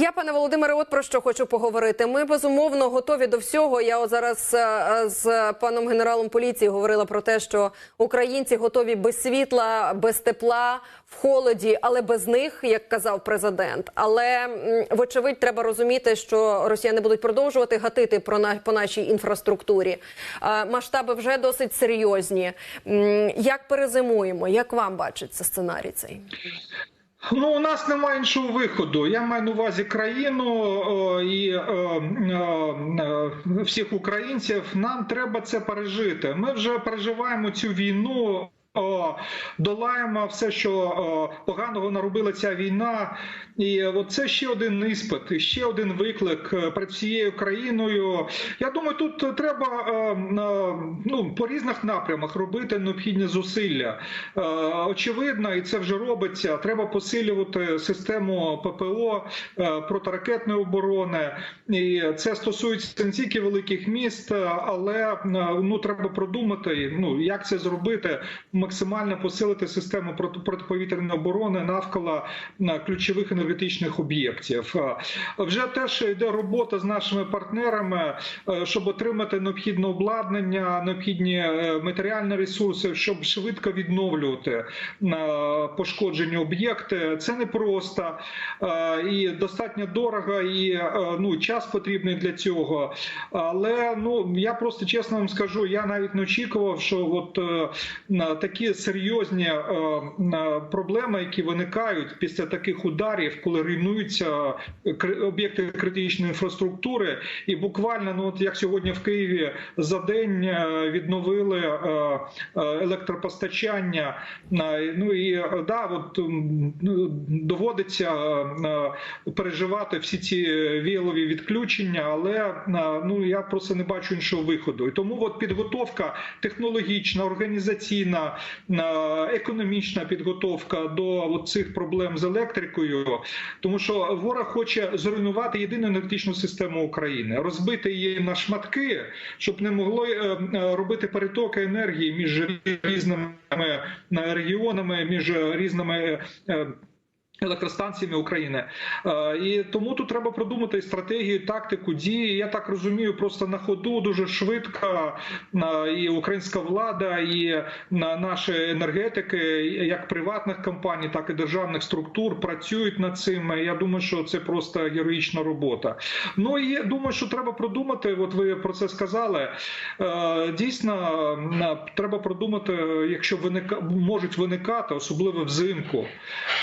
Я, пане Володимире, от про що хочу поговорити. Ми безумовно готові до всього. Я от зараз е, з паном генералом поліції говорила про те, що українці готові без світла, без тепла, в холоді, але без них, як казав президент. Але вочевидь, треба розуміти, що росіяни будуть продовжувати гатити про на по нашій інфраструктурі. Е, Масштаби вже досить серйозні. Як перезимуємо? Як вам бачиться сценарій цей? Ну, у нас немає іншого виходу. Я маю на увазі країну і е, е, всіх українців. Нам треба це пережити. Ми вже переживаємо цю війну. Долаємо все, що поганого наробила ця війна, і от це ще один іспит, ще один виклик е, перед всією країною. Я думаю, тут треба е, е, ну по різних напрямах робити необхідні зусилля. Е, Очевидно, і це вже робиться. Треба посилювати систему ППО е, протиракетної оборони, і це стосується не тільки великих міст, е, але е, ну треба продумати, ну як це зробити максимально посилити систему проти- протиповітряної оборони навколо е, ключових енергетичних об'єктів. Е, Вже теж йде робота з нашими партнерами, е, щоб отримати необхідне обладнання, необхідні матеріальні ресурси, щоб швидко відновлювати пошкоджені об'єкти. Це не просто е, і достатньо дорого, і ну час потрібний для цього. Але ну я просто чесно вам скажу, я навіть не очікував, що от на такі серйозні е, проблеми, які виникають після таких ударів, коли руйнуються кри- об'єкти критичної інфраструктури, і буквально, ну от як сьогодні в Києві за день е, відновили е, е, електропостачання. Е, Ну і е, да, от ну, доводиться е, е, переживати всі ці віялові відключення, але е, ну я просто не бачу іншого виходу. І тому от підготовка технологічна, організаційна, е, економічна підготовка до цих проблем з електрикою, тому що ворог хоче зруйнувати єдину енергетичну систему України, розбити її на шматки, щоб не могло е, е, робити перетоки енергії між різними е, регіонами, між різними. Е, Електростанціями України Е, і тому тут треба продумати і стратегію, тактику дії. Я так розумію, просто на ходу дуже швидко е, і українська влада, і на наші енергетики, як приватних компаній, так і державних структур працюють над цим. Я думаю, що це просто героїчна робота. Ну і я думаю, що треба продумати. От ви про це сказали. Е, Дійсно, е, треба продумати, якщо виника можуть виникати, особливо взимку,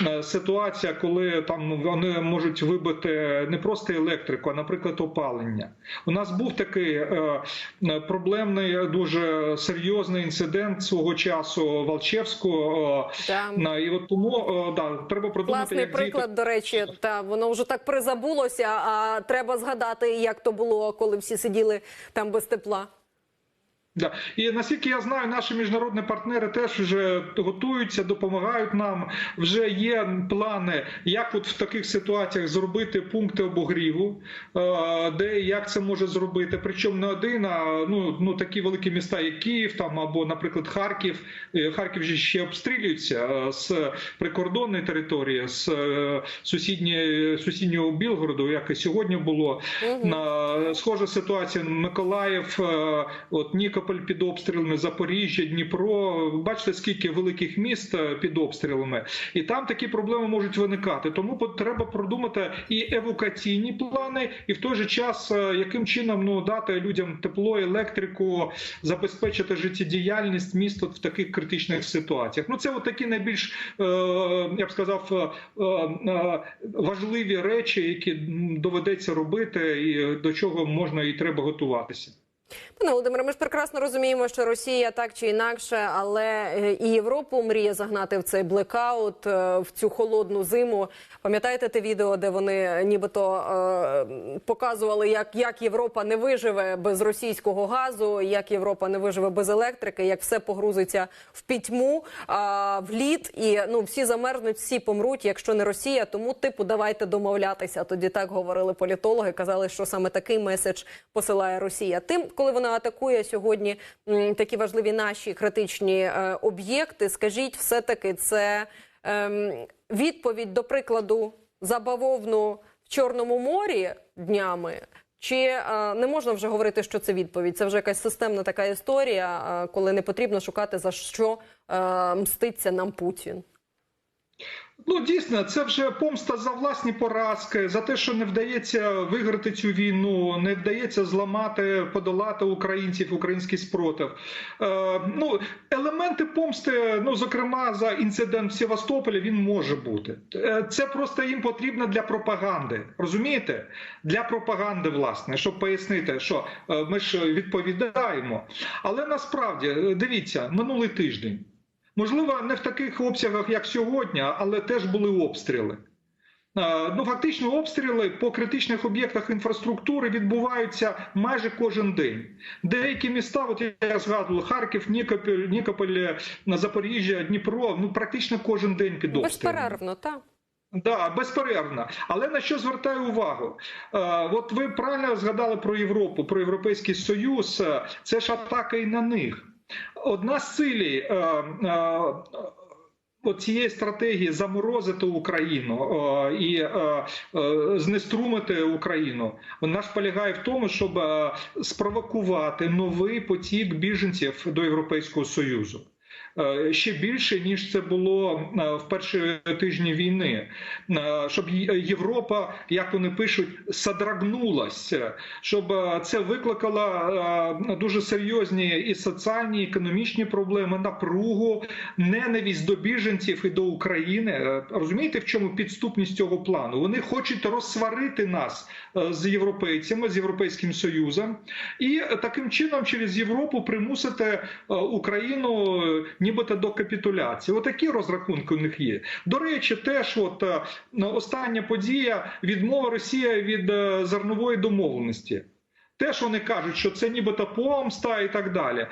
е, ситуація, коли там вони можуть вибити не просто електрику, а наприклад, опалення. У нас був такий е, е, проблемний, дуже серйозний інцидент свого часу Валчевського. е, Да. І от тому е, да, треба продумати, Класний як діяти. до речі, та воно вже так призабулося. А треба згадати, як то було, коли всі сиділи там без тепла. Да. І наскільки я знаю, наші міжнародні партнери теж вже готуються, допомагають нам. Вже є плани, як от в таких ситуаціях зробити пункти обогріву, е, де і як це може зробити. Причому не один, а ну, ну такі великі міста, як Київ, там або, наприклад, Харків. Е, Харків же ще обстрілюється е, з прикордонної території, з сусідньої сусіднього Білгороду, як і сьогодні було. На схожа ситуація Миколаїв, от Нікополь під обстрілами, Запоріжжя, Дніпро. Бачите, скільки великих міст е, під обстрілами, і там такі проблеми можуть виникати. Тому треба продумати і евакуаційні плани, і в той же час е, яким чином ну дати людям тепло, електрику, забезпечити життєдіяльність міст в таких критичних ситуаціях. Ну це от такі найбільш е, я б сказав важливі речі, які доведеться робити, і до чого можна і треба готуватися. Пане Володимире, ми ж прекрасно розуміємо, що Росія так чи інакше, але е, і Європу мріє загнати в цей блекаут, е, в цю холодну зиму. Пам'ятаєте те відео, де вони нібито е, показували, як, як Європа не виживе без російського газу, як Європа не виживе без електрики, як все погрузиться в пітьму, а, в лід, і ну всі замерзнуть, всі помруть, якщо не Росія. Тому типу давайте домовлятися. Тоді так говорили політологи. Казали, що саме такий меседж посилає Росія. Тим, коли вона атакує сьогодні такі важливі наші критичні е, об'єкти, скажіть, все таки це ем, відповідь до прикладу за бавовну в Чорному морі днями. Чи е, не можна вже говорити, що це відповідь? Це вже якась системна така історія, е, коли не потрібно шукати за що мститься нам Путін. Ну, дійсно, це вже помста за власні поразки, за те, що не вдається виграти цю війну, не вдається зламати, подолати українців, український спротив. Е, ну, елементи помсти, ну зокрема за інцидент в Севастополі, він може бути. Е, це просто їм потрібно для пропаганди. Розумієте? Для пропаганди, власне, щоб пояснити, що е, ми ж відповідаємо. Але насправді е, дивіться, минулий тиждень. Можливо, не в таких обсягах, як сьогодні, але теж були обстріли. Е, Ну, фактично, обстріли по критичних об'єктах інфраструктури відбуваються майже кожен день. Деякі міста, от я згадував, Харків, Нікополь, Нікополь, Запоріжжя, Дніпро, ну практично кожен день під обстрілами. Безперервно, так. Да, безперервно. Але на що звертаю увагу? Е, от ви правильно згадали про Європу, про Європейський Союз. Е, Це ж атака і на них. Одна з цілей е, е, цієї стратегії заморозити Україну е, і е, е, знеструмити Україну. Вона ж полягає в тому, щоб е, спровокувати новий потік біженців до Європейського Союзу. Е, Ще більше ніж це було е, в перші тижні війни, Е, щоб Європа, як вони пишуть, содрагнулася, щоб це викликало дуже серйозні і соціальні, і економічні проблеми, напругу, ненависть до біженців і до України. Розумієте, в чому підступність цього плану? Вони хочуть розсварити нас з європейцями, з європейським союзом, і таким чином через Європу примусити Україну нібито до капітуляції. Отакі розрахунки у них є. До речі, теж от е, остання подія відмова Росія від е, зернової домовленості. Теж вони кажуть, що це нібито помста і так далі е,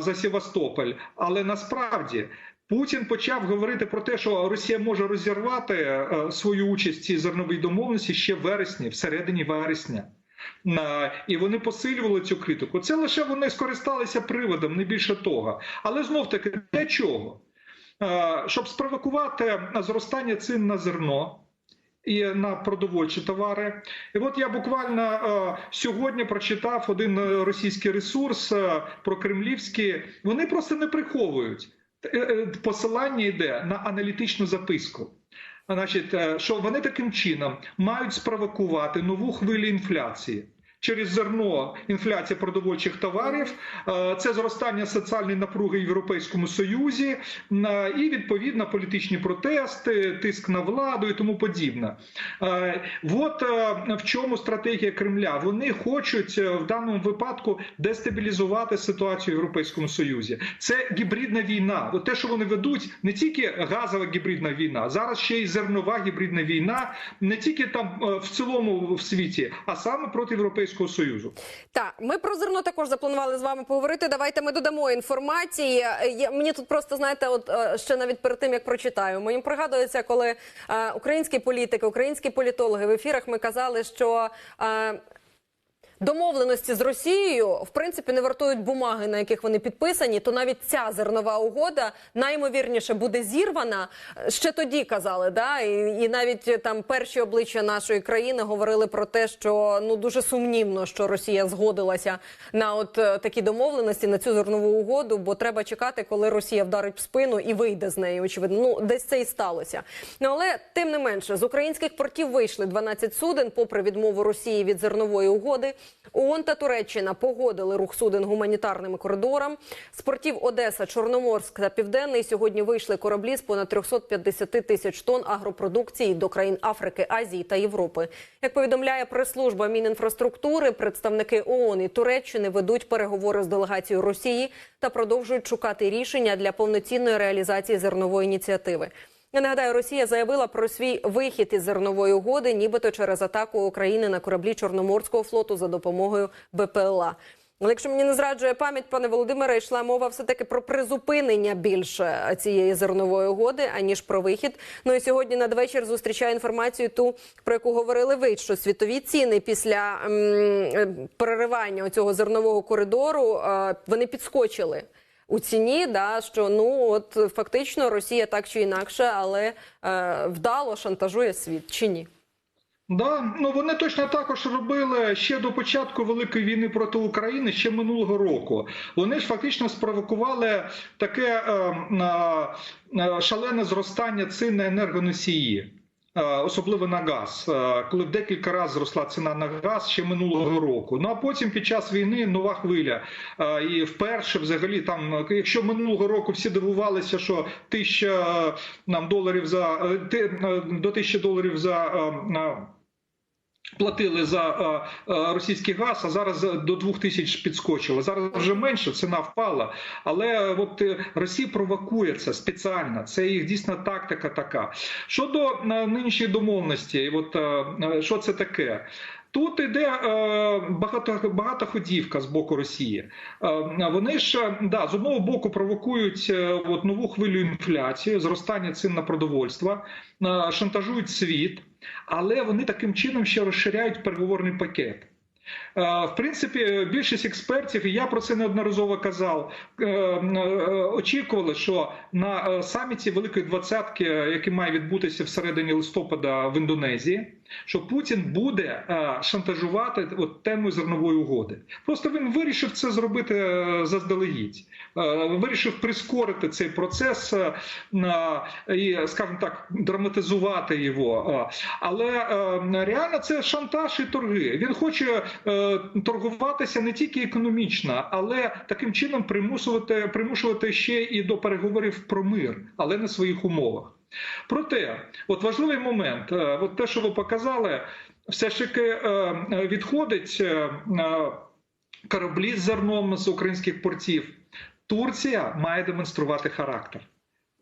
за Севастополь. Але насправді Путін почав говорити про те, що Росія може розірвати свою участь в цій зерновій домовленості ще в вересні, всередині вересня. І вони посилювали цю критику. Це лише вони скористалися приводом, не більше того. Але знов таки для чого? Щоб спровокувати зростання цін на зерно. І на продовольчі товари, і от я буквально сьогодні прочитав один російський ресурс про кремлівські. Вони просто не приховують. Е, е, Посилання йде на аналітичну записку. Значить, е, що вони таким чином мають спровокувати нову хвилю інфляції. Через зерно інфляція продовольчих товарів, е, це зростання соціальної напруги в Європейському Союзі е, і відповідно політичні протести, тиск на владу і тому подібне. Е, От в чому стратегія Кремля. Вони хочуть в даному випадку дестабілізувати ситуацію в Європейському Союзі. Це гібридна війна. От те, що вони ведуть, не тільки газова гібридна війна, зараз ще й зернова гібридна війна, не тільки там в цілому в світі, а саме проти Європейського Союзу. Так, ми про зерно також запланували з вами поговорити. Давайте ми додамо інформації. Е, Я, мені тут просто знаєте, от е, ще навіть перед тим як прочитаю. Мені пригадується, коли е, українські політики, українські політологи в ефірах ми казали, що. Е, Домовленості з Росією в принципі не вартують бумаги, на яких вони підписані. То навіть ця зернова угода найімовірніше буде зірвана. Ще тоді казали, да і, і навіть там перші обличчя нашої країни говорили про те, що ну дуже сумнівно, що Росія згодилася на от е, такі домовленості на цю зернову угоду, бо треба чекати, коли Росія вдарить в спину і вийде з неї. Очевидно, ну десь це і сталося. Ну але тим не менше з українських портів вийшли 12 суден, попри відмову Росії від зернової угоди. ООН та Туреччина погодили рух суден гуманітарним коридорам. З портів Одеса, Чорноморськ та Південний сьогодні вийшли кораблі з понад 350 тисяч тонн агропродукції до країн Африки, Азії та Європи. Як повідомляє прес-служба Мінінфраструктури, представники ООН і Туреччини ведуть переговори з делегацією Росії та продовжують шукати рішення для повноцінної реалізації зернової ініціативи. Я нагадаю, Росія заявила про свій вихід із зернової угоди, нібито через атаку України на кораблі Чорноморського флоту за допомогою БПЛА. Але якщо мені не зраджує пам'ять, пане Володимире, йшла мова все таки про призупинення більше цієї зернової угоди, аніж про вихід. Ну і сьогодні надвечір зустрічаю інформацію, ту про яку говорили ви, що світові ціни після м, е, переривання цього зернового коридору е, вони підскочили у ціні, да що ну от фактично Росія так чи інакше, але е, вдало шантажує світ чи ні? Да, ну вони точно також робили ще до початку великої війни проти України, ще минулого року. Вони ж фактично спровокували таке е, е, е, шалене зростання цін на енергоносії. Е, Особливо на газ, е, коли в декілька разів зросла ціна на газ ще минулого року. Ну а потім під час війни нова хвиля. Е, І вперше, взагалі, там, якщо минулого року всі дивувалися, що тисяча нам доларів за до тисячі доларів за Платили за е, е, російський газ, а зараз до двох тисяч підскочило. Зараз вже менше, ціна впала. Але от е, Росія провокує це спеціально. Це їх дійсно тактика така. Щодо е, нинішньої домовленості, от е, е, що це таке? Тут іде е, багато, багатоходівка з боку Росії. Е, вони ж да, з одного боку провокують е, от, нову хвилю інфляції, зростання цін на продовольство, е, шантажують світ, але вони таким чином ще розширяють переговорний пакет. В принципі, більшість експертів, і я про це неодноразово казав, очікували, що на саміті Великої Двадцятки, який має відбутися всередині листопада в Індонезії, що Путін буде е, шантажувати от тему зернової угоди. Просто він вирішив це зробити е, заздалегідь, Е, вирішив прискорити цей процес і, скажімо так, драматизувати його. Але реально це шантаж і торги. Він хоче торгуватися не тільки економічно, але таким чином примусувати, примушувати ще і до переговорів про мир, але на своїх умовах. Проте, от важливий момент, е, от те, що ви показали, все ж таки е, е, відходить кораблі з зерном з українських портів. Турція має демонструвати характер.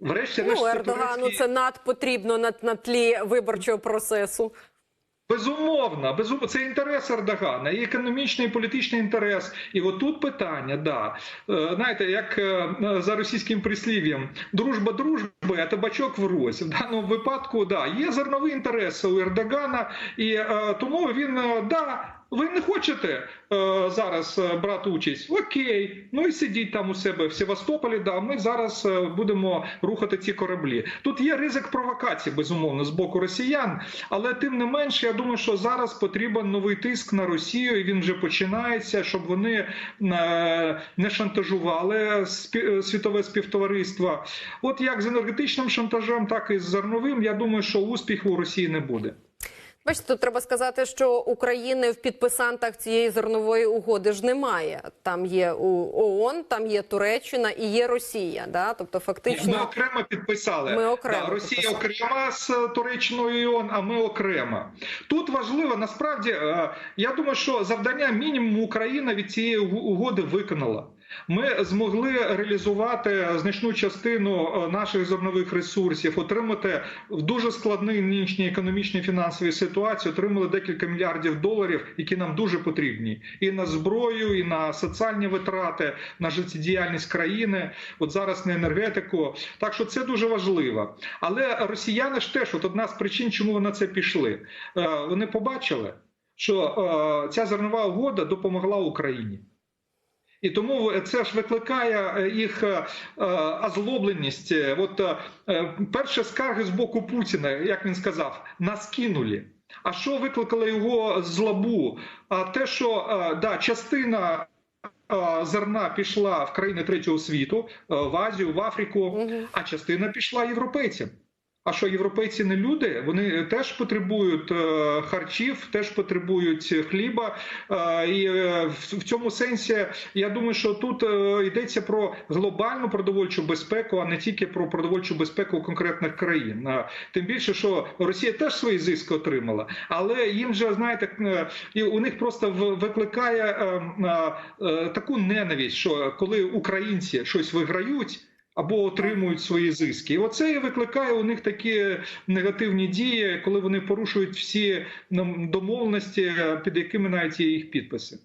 Врешті Ну, Ердогану це надпотрібно на, на тлі виборчого процесу. Безумовно, безумовно, це інтерес Ердогана, і економічний, і політичний інтерес. І отут питання, да. Е, Знаєте, як е, за російським прислів'ям, дружба дружби, а табачок врозь. В даному випадку, да, є зернові інтереси у Ердогана, і е, тому він, да, ви не хочете е, зараз е, брати участь? Окей, ну і сидіть там у себе в Севастополі. Да, ми зараз е, будемо рухати ці кораблі. Тут є ризик провокації, безумовно, з боку росіян, але тим не менше, я думаю, що зараз потрібен новий тиск на Росію, і він вже починається, щоб вони е, не шантажували е, світове співтовариство. От як з енергетичним шантажем, так і з зерновим. Я думаю, що успіху у Росії не буде. Бачите, тут треба сказати, що України в підписантах цієї зернової угоди ж немає. Там є ООН, там є Туреччина і є Росія. Да? Тобто, Ми фактично, окремо підписали. Ми окремо да, Росія підписали. окрема з Туреччиною і ООН, а ми окремо. Тут важливо, насправді, е, я думаю, що завдання мінімум Україна від цієї угоди виконала. Ми змогли реалізувати значну частину е, наших зернових ресурсів, отримати в дуже складній нинішній економічній фінансовій ситуації, отримали декілька мільярдів доларів, які нам дуже потрібні, і на зброю, і на соціальні витрати, на життєдіяльність країни. От зараз на енергетику. Так що це дуже важливо. Але росіяни ж теж, от одна з причин, чому вони це пішли. Е, Вони побачили, що е, ця зернова угода допомогла Україні. І тому це ж викликає е, їх е, е, озлобленість. От перші скарги з боку Путіна, як він сказав, нас кинули. А що викликало його злобу? А те, що да, частина зерна пішла в країни третього світу, в Азію, в Африку, а частина пішла європейцям. А що європейці не люди? Вони теж потребують е, харчів, теж потребують хліба. Е, і е, в, цьому сенсі я думаю, що тут е, йдеться про глобальну продовольчу безпеку, а не тільки про продовольчу безпеку конкретних країн. Е, тим більше, що Росія теж свої зиски отримала, але їм же знаєте, е, і у них просто викликає е, е, е, таку ненависть, що коли українці щось виграють або отримують свої зиски. І оце і викликає у них такі негативні дії, коли вони порушують всі домовленості, під якими навіть є їх підписи.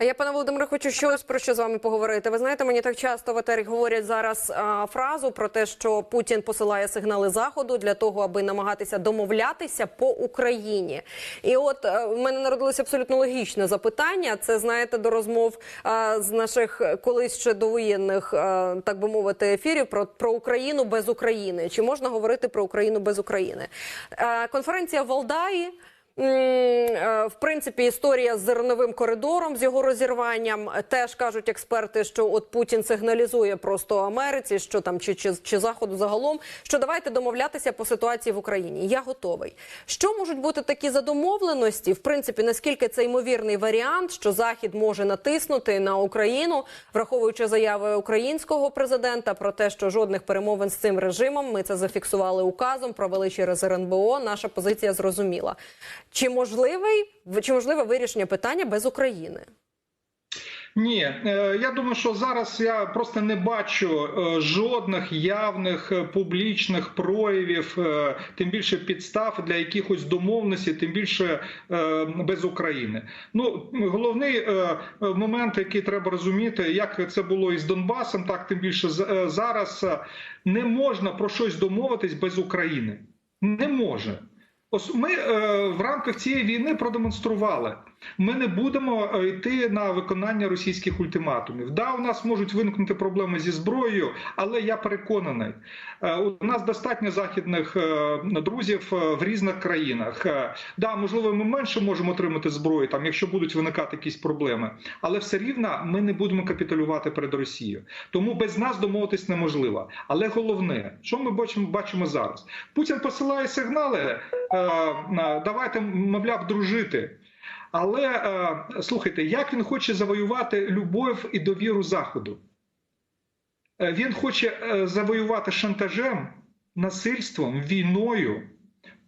А я, пане Володимире, хочу щось про що з вами поговорити. Ви знаєте, мені так часто в етері говорять зараз а, фразу про те, що Путін посилає сигнали заходу для того, аби намагатися домовлятися по Україні. І от е, в мене народилося абсолютно логічне запитання. Це знаєте до розмов а, з наших колись ще довоєнних, а, так би мовити, ефірів про, про Україну без України. Чи можна говорити про Україну без України? Е, конференція Валдаї. Е, в принципі історія з зерновим коридором з його розірванням. Теж кажуть експерти, що от Путін сигналізує просто Америці, що там чи, чи, чи заходу загалом, що давайте домовлятися по ситуації в Україні. Я готовий. Що можуть бути такі за домовленості? В принципі, наскільки це ймовірний варіант, що Захід може натиснути на Україну, враховуючи заяви українського президента про те, що жодних перемовин з цим режимом ми це зафіксували указом, провели через РНБО. Наша позиція зрозуміла. Чи можливий чи можливе вирішення питання без України? Ні, е, я думаю, що зараз я просто не бачу е, жодних явних е, публічних проявів, тим більше підстав для якихось домовленостей, тим більше без України. Ну головний момент, який треба розуміти, як це було із Донбасом, так тим більше зараз не можна про щось домовитись без України. Не може. Ми е, в рамках цієї війни продемонстрували. Ми не будемо е, йти на виконання російських ультиматумів. Да, у нас можуть виникнути проблеми зі зброєю, але я переконаний, е, у нас достатньо західних е, друзів в різних країнах. Да, можливо, ми менше можемо отримати зброї, там, якщо будуть виникати якісь проблеми, але все рівно ми не будемо капітулювати перед Росією. Тому без нас домовитись неможливо. Але головне, що ми бачимо, бачимо зараз? Путін посилає сигнали. на, Давайте, мовляв, дружити. Але е, слухайте, як він хоче завоювати любов і довіру Заходу? Е, Він хоче е, завоювати шантажем, насильством, війною,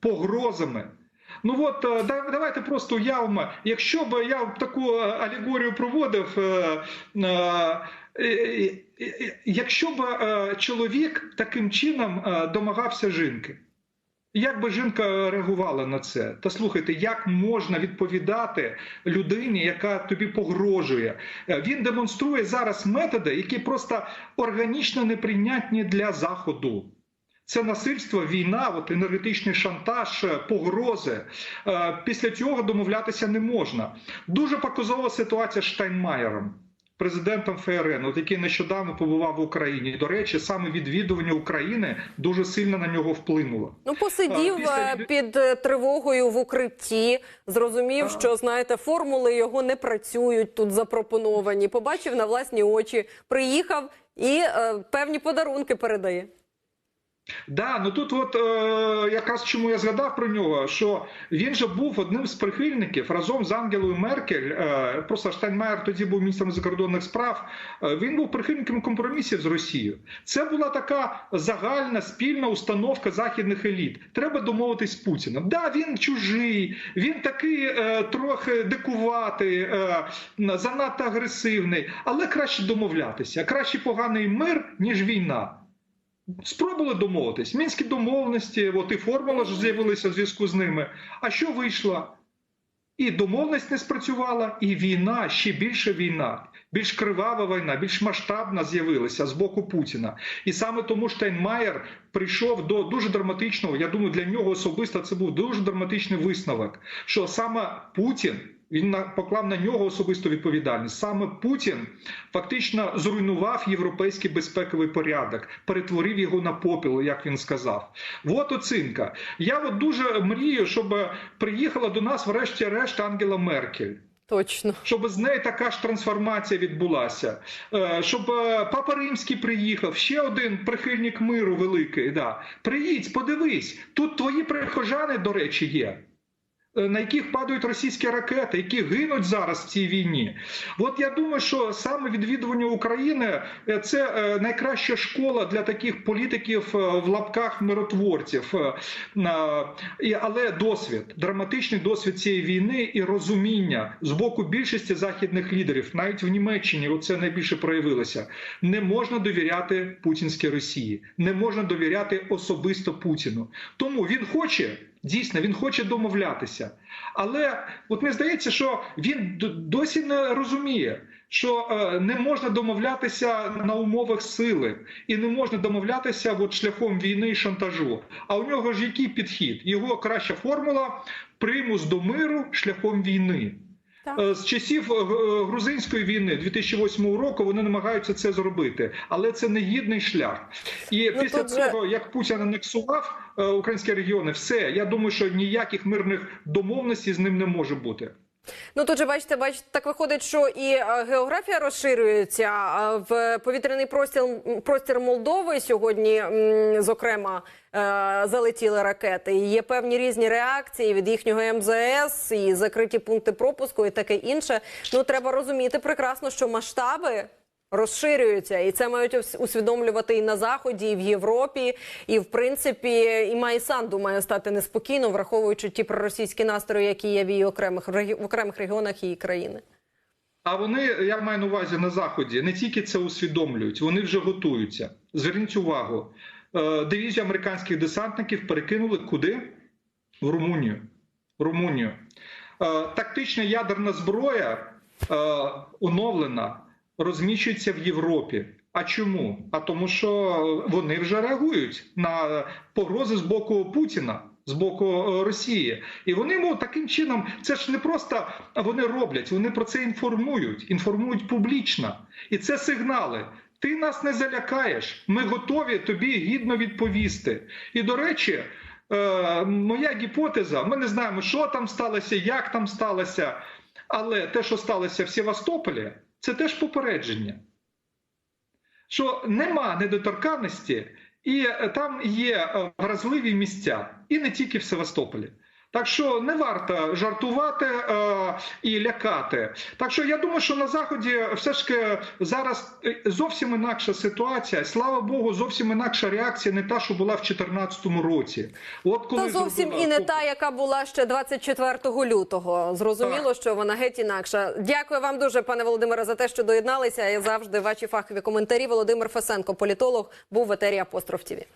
погрозами. Ну от давайте просто уявимо, якщо б я таку алегорію проводив, якщо б чоловік таким чином домагався жінки. Як би жінка реагувала на це? Та слухайте, як можна відповідати людині, яка тобі погрожує? Е, Він демонструє зараз методи, які просто органічно неприйнятні для заходу. Це насильство, війна, от енергетичний шантаж, е, погрози. Е, Після цього домовлятися не можна. Дуже показова ситуація з Штайнмаєром, президентом ФРН, от який нещодавно побував в Україні. До речі, саме відвідування України дуже сильно на нього вплинуло. Ну, посидів А, після е, під е, тривогою в укритті, зрозумів, А. що знаєте, формули його не працюють тут запропоновані. Побачив на власні очі, приїхав і е, певні подарунки передає. Да, ну тут, от е, якраз чому я згадав про нього, що він же був одним з прихильників разом з Ангелою Меркель. Е, просто Штайнмаєр тоді був міністром закордонних справ. Е, він був прихильником компромісів з Росією. Це була така загальна спільна установка західних еліт. Треба домовитись з Путіним. Да, він чужий, він такий е, трохи дикуватий, е, занадто агресивний, але краще домовлятися. Краще поганий мир ніж війна. Спробували домовитись. Мінські домовленості, от і формула ж з'явилася в зв'язку з ними. А що вийшло? І домовленість не спрацювала, і війна, ще більше війна, більш кривава війна, більш масштабна з'явилася з боку Путіна. І саме тому Штайнмаєр прийшов до дуже драматичного, я думаю, для нього особисто це був дуже драматичний висновок, що саме Путін. Він поклав на нього особисту відповідальність. Саме Путін фактично зруйнував європейський безпековий порядок, перетворив його на попіл, як він сказав. От оцінка. Я от дуже мрію, щоб приїхала до нас, врешті-решт, Ангела Меркель. Точно. Щоб з неї така ж трансформація відбулася, Е, щоб е, папа Римський приїхав, ще один прихильник миру великий. Да. Приїдь, подивись, тут твої прихожани, до речі, є. Е, На яких падають російські ракети, які гинуть зараз в цій війні. От я думаю, що саме відвідування України е, це е, найкраща школа для таких політиків в лапках миротворців. Але досвід, драматичний досвід цієї війни і розуміння з боку більшості західних лідерів, навіть в Німеччині, це найбільше проявилося. Не можна довіряти путінській Росії, не можна довіряти особисто Путіну. Тому він хоче. Дійсно, він хоче домовлятися, але от мені здається, що він досі не розуміє, що е, не можна домовлятися на умовах сили, і не можна домовлятися от шляхом війни і шантажу. А у нього ж який підхід? Його краща формула примус до миру шляхом війни. Так. Е, З часів е, г- грузинської війни 2008 року вони намагаються це зробити, але це не гідний шлях. І Ну, після цього же- як Путін анексував е, українські регіони, все я думаю, що ніяких мирних домовленостей з ним не може бути. Ну тут же бачите, бачите, так виходить, що і е, географія розширюється. В повітряний простір простір Молдови сьогодні, зокрема, е, залетіли ракети. Є певні різні реакції від їхнього МЗС і закриті пункти пропуску, і таке інше. Ну треба розуміти прекрасно, що масштаби. Розширюються, і це мають усвідомлювати і на заході, і в Європі, і в принципі, і Майсан має стати неспокійно, враховуючи ті проросійські настрої, які є в її окремих в окремих регіонах її країни. А вони, я маю на увазі на заході, не тільки це усвідомлюють, вони вже готуються. Зверніть увагу, е, дивізію американських десантників перекинули куди? В Румунію. Румунію. Е, Тактична ядерна зброя е, оновлена, розміщується в Європі. А чому? А тому, що вони вже реагують на погрози з боку Путіна. З боку е, Росії, і вони мов таким чином, це ж не просто вони роблять, вони про це інформують, інформують публічно, і це сигнали. Ти нас не залякаєш. Ми готові тобі гідно відповісти. І до речі, е, моя гіпотеза: ми не знаємо, що там сталося, як там сталося, але те, що сталося в Севастополі, це теж попередження що нема недоторканності, і е, там є е, вразливі місця, і не тільки в Севастополі. Так що не варто жартувати е, і лякати. Так що я думаю, що на заході все ж таки зараз е, зовсім інакша ситуація. Слава Богу, зовсім інакша реакція, не та, що була в 2014 році. От коли Та зовсім зробила- і не та, яка була ще 24 лютого. Зрозуміло, що вона геть інакша. Дякую вам дуже, пане Володимире, за те, що доєдналися. І завжди ваші фахові коментарі. Володимир Фесенко, політолог, був в етері Апостроф ТІВІ.